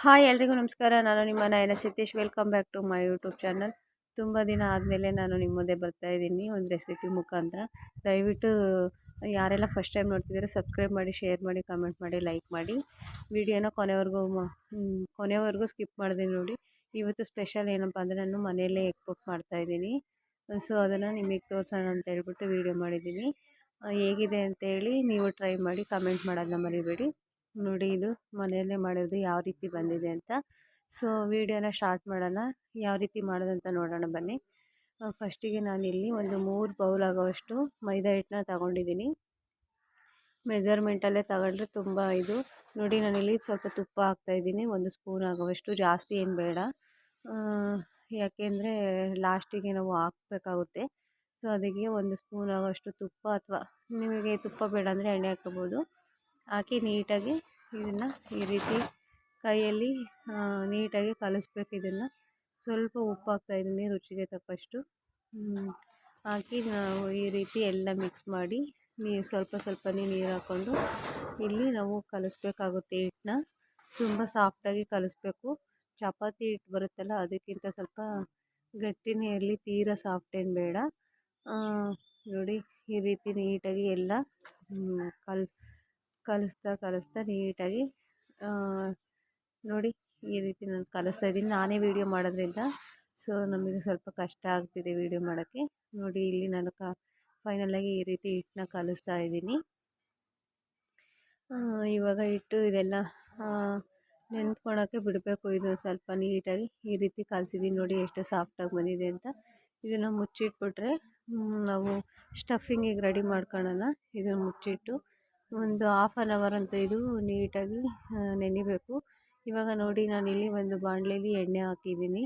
Hi ಎಲ್ರಿಗೂ ನಮಸ್ಕಾರ. ನಾನು ನಿಮ್ಮ Nayana Satish welcome back to my YouTube channel ತುಂಬ ದಿನ ಆದಮೇಲೆ ನಾನು ನಿಮ್ಮ ಮುಂದೆ ಬರ್ತಾ ಇದ್ದೀನಿ. ಒಂದು ರೆಸಿಪಿ ಮುಖಾಂತರ. ದಯವಿಟ್ಟು ಯಾರೆಲ್ಲ ಫಸ್ಟ್ ಟೈಮ್ ನೋಡ್ತಿದ್ದೀರೋ ಸಬ್ಸ್ಕ್ರೈಬ್ ಮಾಡಿ ಶೇರ್ ಮಾಡಿ ಕಮೆಂಟ್ ಮಾಡಿ ಲೈಕ್ ಮಾಡಿ. ವಿಡಿಯೋನ ಕೊನೆವರೆಗೂ ಕೊನೆವರೆಗೂ ಸ್ಕಿಪ್ ಮಾಡಿದೆ ನೋಡಿ. ಇವತ್ತು ಸ್ಪೆಷಲ್ ಏನಪ್ಪ ಅಂದರೆ ನಾನು ಮನೆಯಲ್ಲೇ ಎಗ್ ಮಾಡ್ತಾ ಇದ್ದೀನಿ. ಸೊ ಅದನ್ನು ನಿಮಗೆ ತೋರಿಸೋಣ ಅಂತ ಹೇಳ್ಬಿಟ್ಟು ವೀಡಿಯೋ ಮಾಡಿದ್ದೀನಿ. ಹೇಗಿದೆ ಅಂತೇಳಿ ನೀವು ಟ್ರೈ ಮಾಡಿ ಕಮೆಂಟ್ ಮಾಡೋದನ್ನ ಮರಿಬೇಡಿ. ನೋಡಿ ಇದು ಮನೆಯಲ್ಲೇ ಮಾಡಿರೋದು ಯಾವ ರೀತಿ ಬಂದಿದೆ ಅಂತ. ಸೊ ವಿಡಿಯೋನ ಸ್ಟಾರ್ಟ್ ಮಾಡೋಣ. ಯಾವ ರೀತಿ ಮಾಡೋದಂತ ನೋಡೋಣ ಬನ್ನಿ. ಫಸ್ಟಿಗೆ ನಾನಿಲ್ಲಿ ಒಂದು ಮೂರು ಬೌಲ್ ಆಗೋವಷ್ಟು ಮೈದಾ ಹಿಟ್ಟನ್ನ ತಗೊಂಡಿದ್ದೀನಿ. ಮೆಜರ್ಮೆಂಟಲ್ಲೇ ತಗೊಂಡ್ರೆ ತುಂಬ ಇದು. ನೋಡಿ ನಾನಿಲ್ಲಿ ಸ್ವಲ್ಪ ತುಪ್ಪ ಹಾಕ್ತಾಯಿದ್ದೀನಿ ಒಂದು ಸ್ಪೂನ್ ಆಗೋವಷ್ಟು. ಜಾಸ್ತಿ ಏನು ಬೇಡ. ಯಾಕೆಂದರೆ ಲಾಸ್ಟಿಗೆ ನಾವು ಹಾಕ್ಬೇಕಾಗುತ್ತೆ. ಸೊ ಅದಕ್ಕೆ ಒಂದು ಸ್ಪೂನ್ ಆಗೋಷ್ಟು ತುಪ್ಪ ಅಥವಾ ನಿಮಗೆ ತುಪ್ಪ ಬೇಡ ಅಂದರೆ ಎಣ್ಣೆ ಹಾಕ್ಕೋಬೋದು. ಹಾಕಿ ನೀಟಾಗಿ ಇದನ್ನು ಈ ರೀತಿ ಕೈಯಲ್ಲಿ ನೀಟಾಗಿ ಕಲಿಸ್ಬೇಕು ಇದನ್ನು. ಸ್ವಲ್ಪ ಉಪ್ಪು ಹಾಕ್ತಾಯಿದ್ದೀನಿ ರುಚಿಗೆ ತಕ್ಕಷ್ಟು. ಹಾಕಿ ನಾವು ಈ ರೀತಿ ಎಲ್ಲ ಮಿಕ್ಸ್ ಮಾಡಿ ನೀರು ಸ್ವಲ್ಪ ಸ್ವಲ್ಪನೇ ನೀರು ಹಾಕ್ಕೊಂಡು ಇಲ್ಲಿ ನಾವು ಕಲಿಸ್ಬೇಕಾಗುತ್ತೆ ಹಿಟ್ಟನ್ನ. ತುಂಬ ಸಾಫ್ಟಾಗಿ ಕಲಿಸ್ಬೇಕು. ಚಪಾತಿ ಹಿಟ್ಟು ಬರುತ್ತಲ್ಲ, ಅದಕ್ಕಿಂತ ಸ್ವಲ್ಪ ಗಟ್ಟಿನೇ ಇರಲಿ ತೀರಾ ಸಾಫ್ಟ್ ಏನು ಬೇಡ. ನೋಡಿ, ಈ ರೀತಿ ನೀಟಾಗಿ ಎಲ್ಲ ಕಲ್ ಕಲಿಸ್ತಾ ಕಲಿಸ್ತಾ ನೀಟಾಗಿ ನೋಡಿ ಈ ರೀತಿ ನಾನು ಕಲಿಸ್ತಾ ಇದ್ದೀನಿ. ನಾನೇ ವೀಡಿಯೋ ಮಾಡೋದ್ರಿಂದ ಸೊ ನಮಗೆ ಸ್ವಲ್ಪ ಕಷ್ಟ ಆಗ್ತಿದೆ ವೀಡಿಯೋ ಮಾಡೋಕ್ಕೆ. ನೋಡಿ ಇಲ್ಲಿ ನಾನು ಕ ಫೈನಲಾಗಿ ಈ ರೀತಿ ಹಿಟ್ಟನ್ನ ಕಲಿಸ್ತಾ ಇದ್ದೀನಿ. ಇವಾಗ ಹಿಟ್ಟು ಇದೆಲ್ಲ ನೆನ್ಕೊಳಕ್ಕೆ ಬಿಡಬೇಕು. ಇದು ಸ್ವಲ್ಪ ನೀಟಾಗಿ ಈ ರೀತಿ ಕಲಿಸಿದ್ದೀನಿ. ನೋಡಿ ಎಷ್ಟು ಸಾಫ್ಟಾಗಿ ಬಂದಿದೆ ಅಂತ. ಇದನ್ನು ಮುಚ್ಚಿಟ್ಬಿಟ್ರೆ ನಾವು ಸ್ಟಫಿಂಗಿಗೆ ರೆಡಿ ಮಾಡ್ಕೊಳ್ಳೋಣ. ಇದನ್ನು ಮುಚ್ಚಿಟ್ಟು ಒಂದು ಹಾಫ್ ಆನ್ ಅವರ್ ಅಂತೂ ಇದು ನೀಟಾಗಿ ನೆನಿಬೇಕು. ಇವಾಗ ನೋಡಿ ನಾನಿಲ್ಲಿ ಒಂದು ಬಾಣಲೆಯಲ್ಲಿ ಎಣ್ಣೆ ಹಾಕಿದ್ದೀನಿ.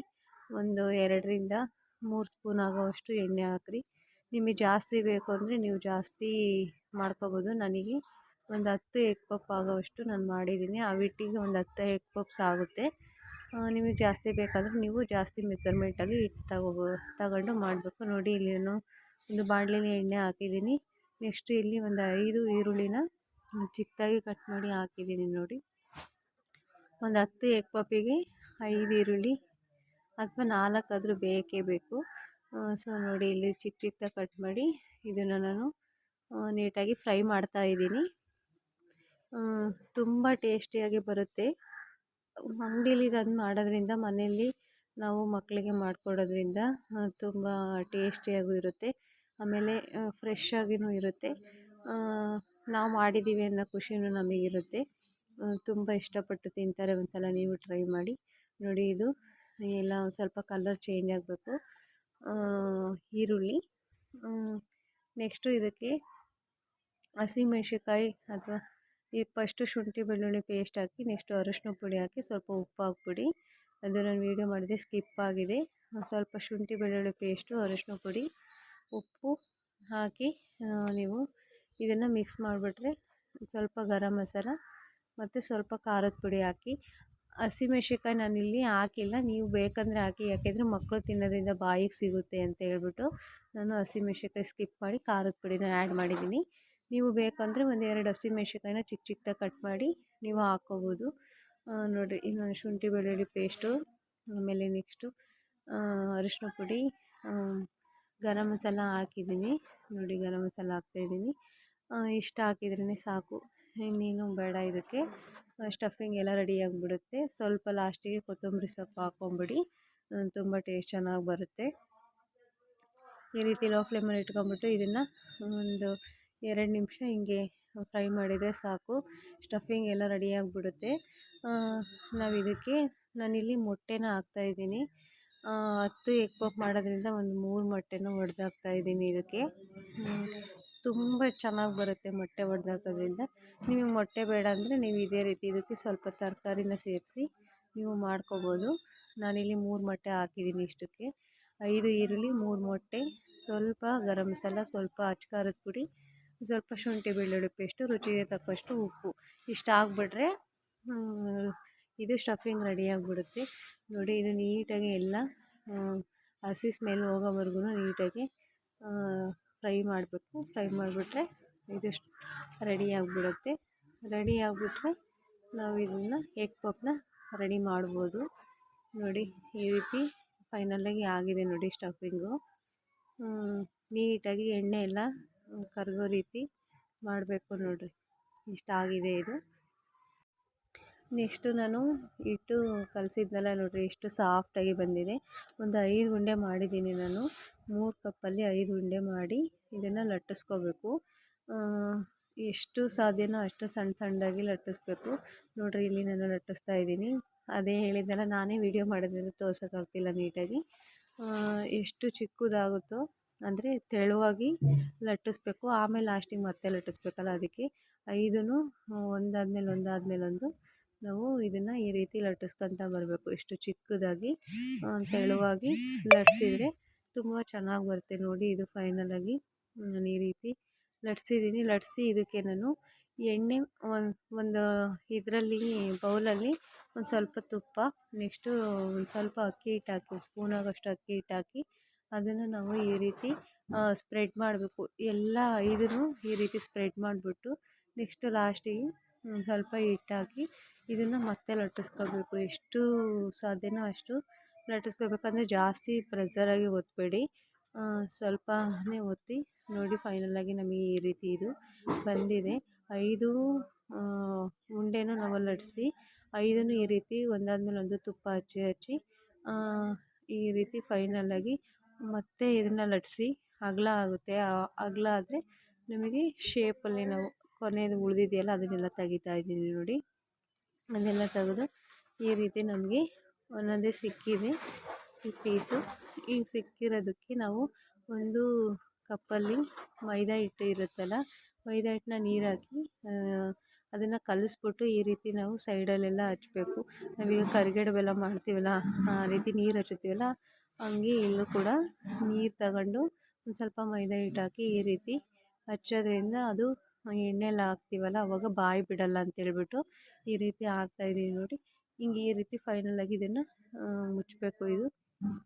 ಒಂದು ಎರಡರಿಂದ ಮೂರು ಸ್ಪೂನ್ ಆಗೋವಷ್ಟು ಎಣ್ಣೆ ಹಾಕ್ರಿ. ನಿಮಗೆ ಜಾಸ್ತಿ ಬೇಕು ಅಂದರೆ ನೀವು ಜಾಸ್ತಿ ಮಾಡ್ಕೋಬೋದು. ನನಗೆ ಒಂದು ಹತ್ತು ಎಗ್ ಪಪ್ ಆಗೋವಷ್ಟು ನಾನು ಮಾಡಿದ್ದೀನಿ. ಆ ವಿಟ್ಟಿಗೆ ಒಂದು ಹತ್ತು ಎಗ್ ಪಪ್ಸ್ ಆಗುತ್ತೆ. ನಿಮಗೆ ಜಾಸ್ತಿ ಬೇಕಾದರೆ ನೀವು ಜಾಸ್ತಿ ಮೆಜರ್ಮೆಂಟಲ್ಲಿ ಹಿಟ್ಟು ತಗೋಬೋ, ತಗೊಂಡು ಮಾಡಬೇಕು. ನೋಡಿ, ಇಲ್ಲಿ ನಾನು ಒಂದು ಬಾಣಲೆಲಿ ಎಣ್ಣೆ ಹಾಕಿದ್ದೀನಿ. ನೆಕ್ಸ್ಟ್ ಇಲ್ಲಿ ಒಂದು ಐದು ಈರುಳ್ಳಿನ ಚಿಕ್ಕದಾಗಿ ಕಟ್ ಮಾಡಿ ಹಾಕಿದ್ದೀನಿ ನೋಡಿ. ಒಂದು ಹತ್ತು ಎಗ್ ಪಪ್ಪಿಗೆ ಐದು ಈರುಳ್ಳಿ ಅಥವಾ ನಾಲ್ಕಾದರೂ ಬೇಕೇ ಬೇಕು. ಸೊ ನೋಡಿ ಇಲ್ಲಿ ಚಿಕ್ಕ ಚಿಕ್ಕದಾಗಿ ಕಟ್ ಮಾಡಿ ಇದನ್ನು ನಾನು ನೀಟಾಗಿ ಫ್ರೈ ಮಾಡ್ತಾ ಇದ್ದೀನಿ. ತುಂಬ ಟೇಸ್ಟಿಯಾಗಿ ಬರುತ್ತೆ. ಅಂಗಡೀಲಿ ಇದನ್ನು ಮಾಡೋದ್ರಿಂದ ಮನೆಯಲ್ಲಿ ನಾವು ಮಕ್ಕಳಿಗೆ ಮಾಡಿಕೊಡೋದ್ರಿಂದ ತುಂಬ ಟೇಸ್ಟಿಯಾಗೂ ಇರುತ್ತೆ. ಆಮೇಲೆ ಫ್ರೆಶ್ ಆಗಿಯೂ ಇರುತ್ತೆ. ನಾವು ಮಾಡಿದ್ದೀವಿ ಅನ್ನೋ ಖುಷಿಯೂ ನಮಗಿರುತ್ತೆ ತುಂಬ ಇಷ್ಟಪಟ್ಟು ತಿಂತಾರೆ ಒಂದು ಸಲ ನೀವು ಟ್ರೈ ಮಾಡಿ. ನೋಡಿ ಇದು, ಎಲ್ಲ ಒಂದು ಸ್ವಲ್ಪ ಕಲರ್ ಚೇಂಜ್ ಆಗಬೇಕು. ಈರುಳ್ಳಿ. ನೆಕ್ಸ್ಟು ಇದಕ್ಕೆ ಹಸಿಮೆಣ್ಸಿನ್ಕಾಯಿ ಅಥವಾ ಈ ಫಸ್ಟು ಶುಂಠಿ ಬೆಳ್ಳುಳ್ಳಿ ಪೇಸ್ಟ್ ಹಾಕಿ ನೆಕ್ಸ್ಟು ಅರಶಿನ ಪುಡಿ ಹಾಕಿ, ಸ್ವಲ್ಪ ಉಪ್ಪು ಹಾಕ್ಬಿಡಿ. ಅದು ನಾನು ವೀಡಿಯೋ ಮಾಡಿದೆ ಸ್ಕಿಪ್ ಆಗಿದೆ. ಸ್ವಲ್ಪ ಶುಂಠಿ ಬೆಳ್ಳುಳ್ಳಿ ಪೇಸ್ಟು ಅರಶಿನ ಪುಡಿ. ಉಪ್ಪು ಹಾಕಿ ನೀವು ಇದನ್ನು ಮಿಕ್ಸ್ ಮಾಡಿಬಿಟ್ರೆ ಸ್ವಲ್ಪ ಗರಂ ಮಸಾಲ ಮತ್ತು ಸ್ವಲ್ಪ ಖಾರದ ಪುಡಿ ಹಾಕಿ. ಹಸಿಮೆಣ್ಸಿನ್ಕಾಯಿ ಇಲ್ಲಿ ಹಾಕಿಲ್ಲ, ನೀವು ಬೇಕಂದರೆ ಹಾಕಿ, ಯಾಕೆಂದರೆ ಮಕ್ಕಳು ತಿನ್ನೋದ್ರಿಂದ ಬಾಯಿಗೆ ಸಿಗುತ್ತೆ ಅಂತ ಹೇಳ್ಬಿಟ್ಟು ನಾನು ಹಸಿಮೆಣ್ಸಿನ್ಕಾಯಿ ಸ್ಕಿಪ್ ಮಾಡಿ ಖಾರದ ಪುಡಿನ ಆ್ಯಡ್ ಮಾಡಿದ್ದೀನಿ. ನೀವು ಬೇಕಂದರೆ ಒಂದು ಎರಡು ಹಸಿಮೆಣ್ಸಿನ್ಕಾಯಿನ ಚಿಕ್ಕ ಚಿಕ್ಕದಾಗಿ ಕಟ್ ಮಾಡಿ ನೀವು ಹಾಕ್ಕೋಬೋದು ನೋಡಿ ಇನ್ನೊಂದು ಶುಂಠಿ ಬೆಳ್ಳುಳ್ಳಿ ಪೇಸ್ಟು ಆಮೇಲೆ ನೆಕ್ಸ್ಟು ಅರಿಶಿನ ಪುಡಿ ಗರಂ ಮಸಾಲ ಹಾಕಿದ್ದೀನಿ. ನೋಡಿ ಗರಂ ಮಸಾಲ ಹಾಕ್ತಾಯಿದ್ದೀನಿ. ಇಷ್ಟು ಹಾಕಿದ್ರೇ ಸಾಕು. ಇನ್ನೇನು ಬೇಡ ಇದಕ್ಕೆ. ಸ್ಟಫಿಂಗ್ ಎಲ್ಲ ರೆಡಿ ಆಗಿಬಿಡುತ್ತೆ. ಸ್ವಲ್ಪ ಲಾಸ್ಟಿಗೆ ಕೊತ್ತಂಬರಿ ಸೊಪ್ಪು ಹಾಕ್ಕೊಂಬಿಡಿ. ತುಂಬ ಟೇಸ್ಟ್ ಚೆನ್ನಾಗಿ ಬರುತ್ತೆ. ಈ ರೀತಿ ಲೋ ಫ್ಲೇಮಲ್ಲಿ ಇಟ್ಕೊಂಬಿಟ್ಟು ಇದನ್ನು ಒಂದು ಎರಡು ನಿಮಿಷ ಹಿಂಗೆ ಫ್ರೈ ಮಾಡಿದರೆ ಸಾಕು. ಸ್ಟಫಿಂಗ್ ಎಲ್ಲ ರೆಡಿ ಆಗಿಬಿಡುತ್ತೆ. ನಾವು ಇದಕ್ಕೆ ನಾನಿಲ್ಲಿ ಮೊಟ್ಟೆನ ಹಾಕ್ತಾಯಿದ್ದೀನಿ. ಹತ್ತು ಎಗ್ ಪಫ್ ಮಾಡೋದ್ರಿಂದ ಒಂದು ಮೂರು ಮೊಟ್ಟೆನ ಇದ್ದೀನಿ ಇದಕ್ಕೆ. ತುಂಬ ಚೆನ್ನಾಗಿ ಬರುತ್ತೆ ಮೊಟ್ಟೆ ಒಡೆದು ನಿಮಗೆ ಮೊಟ್ಟೆ ಬೇಡ ಅಂದರೆ ನೀವು ಇದೇ ರೀತಿ ಇದಕ್ಕೆ ಸ್ವಲ್ಪ ತರಕಾರಿನ ಸೇರಿಸಿ ನೀವು ಮಾಡ್ಕೋಬೋದು. ನಾನಿಲ್ಲಿ ಮೂರು ಮೊಟ್ಟೆ ಹಾಕಿದ್ದೀನಿ ಇಷ್ಟಕ್ಕೆ. ಐದು ಈರುಳ್ಳಿ, ಮೂರು ಮೊಟ್ಟೆ, ಸ್ವಲ್ಪ ಗರಂ ಮಸಾಲ, ಸ್ವಲ್ಪ ಅಚ್ಕಾರದ ಪುಡಿ, ಸ್ವಲ್ಪ ಶುಂಠಿ ಬೆಳ್ಳುಳ್ಳಿ ಪೇಸ್ಟು, ರುಚಿಗೆ ತಕ್ಕಷ್ಟು ಉಪ್ಪು. ಇಷ್ಟು ಹಾಕ್ಬಿಟ್ರೆ ಇದು ಸ್ಟಫಿಂಗ್ ರೆಡಿ ಆಗಿಬಿಡುತ್ತೆ. ನೋಡಿ, ಇದು ನೀಟಾಗಿ ಎಲ್ಲ ಹಸಿ ಸ್ಮೆಲ್ ಹೋಗೋವರೆಗೂ ನೀಟಾಗಿ ಫ್ರೈ ಮಾಡಬೇಕು ಫ್ರೈ ಮಾಡಿಬಿಟ್ರೆ ಇದು ರೆಡಿ ಆಗಿಬಿಡುತ್ತೆ. ರೆಡಿ ಆಗಿಬಿಟ್ರೆ ನಾವು ಇದನ್ನು ಎಗ್ ಪಫ್ನ ರೆಡಿ ಮಾಡ್ಬೋದು. ನೋಡಿ, ಈ ರೀತಿ ಫೈನಲಾಗಿ ಆಗಿದೆ ನೋಡಿ ಸ್ಟಫಿಂಗು. ನೀಟಾಗಿ ಎಣ್ಣೆ ಎಲ್ಲ ಕರಗೋ ರೀತಿ ಮಾಡಬೇಕು ನೋಡಿರಿ. ಇಷ್ಟಾಗಿದೆ ಇದು. ನೆಕ್ಸ್ಟು ನಾನು ಹಿಟ್ಟು ಕಲಸಿದ್ನಲ್ಲ ನೋಡಿರಿ, ಎಷ್ಟು ಸಾಫ್ಟಾಗಿ ಬಂದಿದೆ. ಒಂದು ಐದು ಉಂಡೆ ಮಾಡಿದ್ದೀನಿ ನಾನು. ಮೂರು ಕಪ್ಪಲ್ಲಿ ಐದು ಉಂಡೆ ಮಾಡಿ ಇದನ್ನು ಲಟ್ಟಿಸ್ಕೋಬೇಕು. ಎಷ್ಟು ಸಾಧ್ಯನೋ ಅಷ್ಟು ಸಣ್ಣ ಸಣ್ಣದಾಗಿ ಲಟ್ಟಿಸ್ಬೇಕು. ನೋಡಿರಿ, ಇಲ್ಲಿ ನಾನು ಲಟ್ಟಿಸ್ತಾ ಇದ್ದೀನಿ. ಅದೇ ಹೇಳಿದ್ದೆಲ್ಲ ನಾನೇ ವೀಡಿಯೋ ಮಾಡೋದ್ರಿಂದ ತೋರ್ಸೋಕ್ಕಾಗ್ತಿಲ್ಲ ನೀಟಾಗಿ. ಎಷ್ಟು ಚಿಕ್ಕದಾಗುತ್ತೋ, ಅಂದರೆ ತೆಳುವಾಗಿ ಲಟ್ಟಿಸ್ಬೇಕು. ಆಮೇಲೆ ಲಾಸ್ಟಿಗೆ ಮತ್ತೆ ಲಟ್ಟಿಸ್ಬೇಕಲ್ಲ ಅದಕ್ಕೆ. ಐದೂ ಒಂದಾದ್ಮೇಲೆ ಒಂದು ನಾವು ಇದನ್ನು ಈ ರೀತಿ ಲಟ್ಟಿಸ್ಕೊತ ಬರಬೇಕು. ಇಷ್ಟು ಚಿಕ್ಕದಾಗಿ ತೆಳುವಾಗಿ ಲಟ್ಟಿಸಿದ್ರೆ ತುಂಬ ಚೆನ್ನಾಗಿ ಬರುತ್ತೆ ನೋಡಿ ಇದು ಫೈನಲಾಗಿ ನಾನು ಈ ರೀತಿ ಲಟ್ಸಿದ್ದೀನಿ ಲಟ್ಟಿಸಿ ಇದಕ್ಕೆ ನಾನು ಎಣ್ಣೆ ಒಂದು ಒಂದು ಇದರಲ್ಲಿ ಬೌಲಲ್ಲಿ ಒಂದು ಸ್ವಲ್ಪ ತುಪ್ಪ ನೆಕ್ಸ್ಟು ಒಂದು ಸ್ವಲ್ಪ ಅಕ್ಕಿ ಹಿಟ್ಟು ಹಾಕಿ ಸ್ಪೂನ್ ಆಗೋಷ್ಟು ಅಕ್ಕಿ ಹಿಟ್ಟು ಹಾಕಿ ಅದನ್ನು ನಾವು ಈ ರೀತಿ ಸ್ಪ್ರೆಡ್ ಮಾಡಬೇಕು. ಎಲ್ಲ ಇದನ್ನು ಈ ರೀತಿ ಸ್ಪ್ರೆಡ್ ಮಾಡಿಬಿಟ್ಟು ನೆಕ್ಸ್ಟು ಲಾಸ್ಟಿಗೆ ಒಂದು ಸ್ವಲ್ಪ ಹಿಟ್ಟು ಹಾಕಿ ಇದನ್ನು ಮತ್ತೆ ಲಟ್ಟಿಸ್ಕೊಳ್ಬೇಕು. ಎಷ್ಟು ಸಾಧ್ಯನೋ ಅಷ್ಟು ಲಟ್ಟಿಸ್ಕೋಬೇಕಂದ್ರೆ ಜಾಸ್ತಿ ಪ್ರೆಸರಾಗಿ ಒತ್ತಬೇಡಿ ಸ್ವಲ್ಪನೇ ಒತ್ತಿ ನೋಡಿ ಫೈನಲಾಗಿ ನಮಗೆ ಈ ರೀತಿ ಇದು ಬಂದಿದೆ. ಐದು ಉಂಡೆನೂ ನಾವು ಲಟ್ಟಿಸಿ ಐದನ್ನು ಈ ರೀತಿ ಒಂದಾದಮೇಲೆ ಒಂದು ತುಪ್ಪ ಹಚ್ಚಿ ಹಚ್ಚಿ ಈ ರೀತಿ ಫೈನಲಾಗಿ ಮತ್ತೆ ಇದನ್ನು ಲಟ್ಟಿಸಿ ಅಗಲ ಆಗುತ್ತೆ. ಅಗಲ ಆದರೆ ನಮಗೆ ಶೇಪಲ್ಲಿ ನಾವು ಕೊನೆಯದು ಉಳಿದಿದೆಯಲ್ಲ ಅದನ್ನೆಲ್ಲ ತೆಗಿತಾ ಇದ್ದೀನಿ ನೋಡಿ. ಅದೆಲ್ಲ ತೆಗೆದು ಈ ರೀತಿ ನಮಗೆ ಒಂದೊಂದೇ ಸಿಕ್ಕಿದೆ ಈ ಪೀಸು. ಈ ಸಿಕ್ಕಿರೋದಕ್ಕೆ ನಾವು ಒಂದು ಕಪ್ಪಲ್ಲಿ ಮೈದಾ ಹಿಟ್ಟು ಇರುತ್ತಲ್ಲ, ಮೈದಾ ಹಿಟ್ಟನ್ನ ನೀರು ಹಾಕಿ ಅದನ್ನು ಕಲಿಸ್ಬಿಟ್ಟು ಈ ರೀತಿ ನಾವು ಸೈಡಲ್ಲೆಲ್ಲ ಹಚ್ಚಬೇಕು ನಾವೀಗ ಕರಿಗಡುಬೆಲ್ಲ ಮಾಡ್ತೀವಲ್ಲ, ಆ ರೀತಿ ನೀರು ಹಚ್ಚುತ್ತೀವಲ್ಲ, ಹಂಗೆ ಇಲ್ಲೂ ಕೂಡ ನೀರು ತಗೊಂಡು ಒಂದು ಸ್ವಲ್ಪ ಮೈದಾ ಹಿಟ್ಟು ಹಾಕಿ ಈ ರೀತಿ ಹಚ್ಚೋದ್ರಿಂದ ಅದು ಎಣ್ಣೆಲಿ ಹಾಕ್ತೀವಲ್ಲ, ಅವಾಗ ಬಾಯಿ ಬಿಡಲ್ಲ ಅಂತೇಳ್ಬಿಟ್ಟು ಈ ರೀತಿ ಆಗ್ತಾಯಿದ್ದೀವಿ ನೋಡಿ. ಹಿಂಗೆ ಈ ರೀತಿ ಫೈನಲಾಗಿ ಇದನ್ನು ಮುಚ್ಚಬೇಕು ಇದು.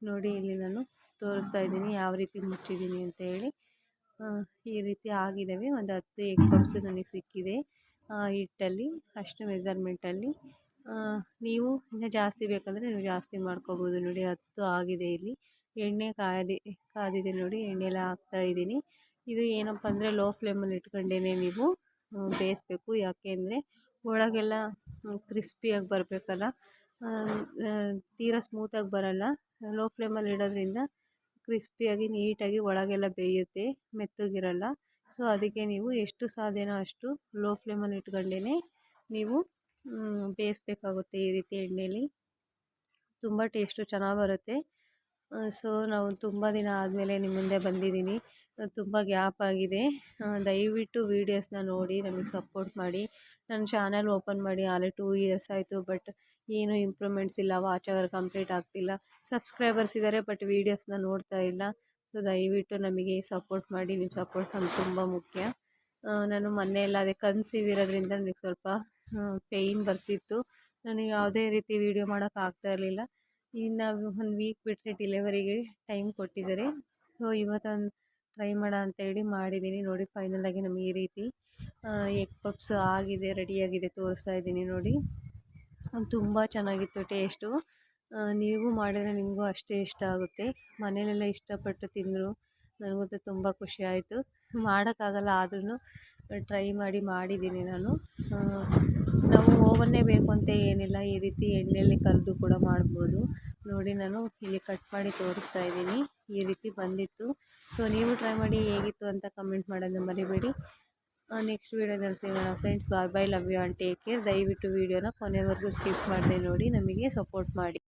ನೋಡಿ ಇಲ್ಲಿ ನಾನು ತೋರಿಸ್ತಾ ಇದ್ದೀನಿ ಯಾವ ರೀತಿ ಮುಚ್ಚಿದ್ದೀನಿ ಅಂತ ಹೇಳಿ. ಈ ರೀತಿ ಆಗಿದ್ದಾವೆ. ಒಂದು ಹತ್ತು ಎಗ್ ಪಪ್ಸು ನನಗೆ ಸಿಕ್ಕಿದೆ ಹಿಟ್ಟಲ್ಲಿ, ಅಷ್ಟು ಮೆಸರ್ಮೆಂಟಲ್ಲಿ ನೀವು ಇನ್ನು ಜಾಸ್ತಿ ಬೇಕಂದರೆ ನೀವು ಜಾಸ್ತಿ ಮಾಡ್ಕೋಬೋದು ನೋಡಿ. ಹತ್ತು ಆಗಿದೆ ಇಲ್ಲಿ. ಎಣ್ಣೆ ಕಾದಿ ಕಾದಿದೆ ನೋಡಿ. ಎಣ್ಣೆಯೆಲ್ಲ ಹಾಕ್ತಾ ಇದ್ದೀನಿ. ಇದು ಏನಪ್ಪ ಅಂದರೆ ಲೋ ಫ್ಲೇಮಲ್ಲಿ ಇಟ್ಕೊಂಡೇ ನೀವು ಬೇಯಿಸ್ಬೇಕು. ಯಾಕೆ ಅಂದರೆ ಒಳಗೆಲ್ಲ ಕ್ರಿಸ್ಪಿಯಾಗಿ ಬರಬೇಕಲ್ಲ ತೀರಾ ಸ್ಮೂತಾಗಿ ಬರಲ್ಲ. ಲೋ ಫ್ಲೇಮಲ್ಲಿ ಇಡೋದ್ರಿಂದ ಕ್ರಿಸ್ಪಿಯಾಗಿ ನೀಟಾಗಿ ಒಳಗೆಲ್ಲ ಬೇಯುತ್ತೆ, ಮೆತ್ತಗಿರಲ್ಲ. ಸೊ ಅದಕ್ಕೆ ನೀವು ಎಷ್ಟು ಸಾಧ್ಯನೋ ಅಷ್ಟು ಲೋ ಫ್ಲೇಮಲ್ಲಿ ಇಟ್ಕೊಂಡೇ ನೀವು ಬೇಯಿಸ್ಬೇಕಾಗುತ್ತೆ ಈ ರೀತಿ ಎಣ್ಣೆಯಲ್ಲಿ ತುಂಬ ಟೇಸ್ಟು ಚೆನ್ನಾಗಿ ಬರುತ್ತೆ. ಸೊ ನಾವು ತುಂಬ ದಿನ ಆದಮೇಲೆ ನಿಮ್ಮ ಮುಂದೆ ಬಂದಿದ್ದೀನಿ. ತುಂಬ ಗ್ಯಾಪ್ ಆಗಿದೆ. ದಯವಿಟ್ಟು ವೀಡಿಯೋಸ್ನ ನೋಡಿ, ನಮಗೆ ಸಪೋರ್ಟ್ ಮಾಡಿ. ನನ್ನ ಚಾನಲ್ ಓಪನ್ ಮಾಡಿ, ಆಲೇ ಟೂ ಇಯರ್ಸ್ ಆಯಿತು ಬಟ್ ಏನೂ ಇಂಪ್ರೂವ್ಮೆಂಟ್ಸ್ ಇಲ್ಲ ವಾಚ್ ಅವರ್ ಕಂಪ್ಲೀಟ್ ಆಗ್ತಿಲ್ಲ. ಸಬ್ಸ್ಕ್ರೈಬರ್ಸ್ ಇದ್ದಾರೆ ಬಟ್ ವೀಡಿಯೋಸ್ನ ನೋಡ್ತಾ ಇಲ್ಲ. ಸೊ ದಯವಿಟ್ಟು ನಮಗೆ ಸಪೋರ್ಟ್ ಮಾಡಿ ನಿಮ್ಮ ಸಪೋರ್ಟ್ ನಮ್ಗೆ ತುಂಬ ಮುಖ್ಯ. ನಾನು ಮೊನ್ನೆ ಎಲ್ಲ ಅದೇ ಕನ್ಸೀವ್ ಇರೋದ್ರಿಂದ ನನಗೆ ಸ್ವಲ್ಪ ಪೇಯ್ನ್ ಬರ್ತಿತ್ತು. ನನಗೆ ಯಾವುದೇ ರೀತಿ ವೀಡಿಯೋ ಮಾಡೋಕೆ ಆಗ್ತಾ ಇರಲಿಲ್ಲ. ಇನ್ನು ಒಂದು ವೀಕ್ ಬಿಟ್ಟರೆ ಡಿಲೆವರಿಗೆ ಟೈಮ್ ಕೊಟ್ಟಿದ್ದಾರೆ. ಸೊ ಇವತ್ತೊಂದು ಟ್ರೈ ಮಾಡೋಣ ಅಂತೇಳಿ ಮಾಡಿದ್ದೀನಿ ನೋಡಿ ಫೈನಲಾಗಿ ನಮಗೆ ಈ ರೀತಿ ಎಗ್ ಪಪ್ಸ್ ಆಗಿದೆ ರೆಡಿಯಾಗಿದೆ ತೋರಿಸ್ತಾ ಇದ್ದೀನಿ ನೋಡಿ. ತುಂಬ ಚೆನ್ನಾಗಿತ್ತು ಟೇಸ್ಟು ನೀವು ಮಾಡಿದರೆ ನಿಮಗೂ ಅಷ್ಟೇ ಇಷ್ಟ ಆಗುತ್ತೆ. ಮನೇಲೆಲ್ಲ ಇಷ್ಟಪಟ್ಟು ತಿಂದರು ನನಗಂತೂ ತುಂಬ ಖುಷಿ ಆಯಿತು. ಮಾಡೋಕ್ಕಾಗಲ್ಲ ಆದ್ರೂ ಟ್ರೈ ಮಾಡಿ ಮಾಡಿದ್ದೀನಿ ನಾನು. ನಾವು ಓವನ್ನೇ ಬೇಕು ಅಂತ ಏನಿಲ್ಲ, ಈ ರೀತಿ ಎಣ್ಣೆಯಲ್ಲಿ ಕರೆದು ಕೂಡ ಮಾಡ್ಬೋದು. ನೋಡಿ ನಾನು ಇಲ್ಲಿ ಕಟ್ ಮಾಡಿ ತೋರಿಸ್ತಾ ಇದ್ದೀನಿ, ಈ ರೀತಿ ಬಂದಿತ್ತು. ಸೊ ನೀವು ಟ್ರೈ ಮಾಡಿ ಹೇಗಿತ್ತು ಅಂತ ಕಮೆಂಟ್ ಮಾಡೋದು ಮರಿಬೇಡಿ. ನೆಕ್ಸ್ಟ್ ವೀಡಿಯೋದಲ್ಲಿ ಸಿಗೋಣ friends bye bye love you and take care ದಯವಿಟ್ಟು ವೀಡಿಯೋನ ಕೊನೆವರೆಗೂ ಸ್ಕಿಪ್ ಮಾಡಿದೆ ನೋಡಿ, ನಮಗೆ ಸಪೋರ್ಟ್ ಮಾಡಿ.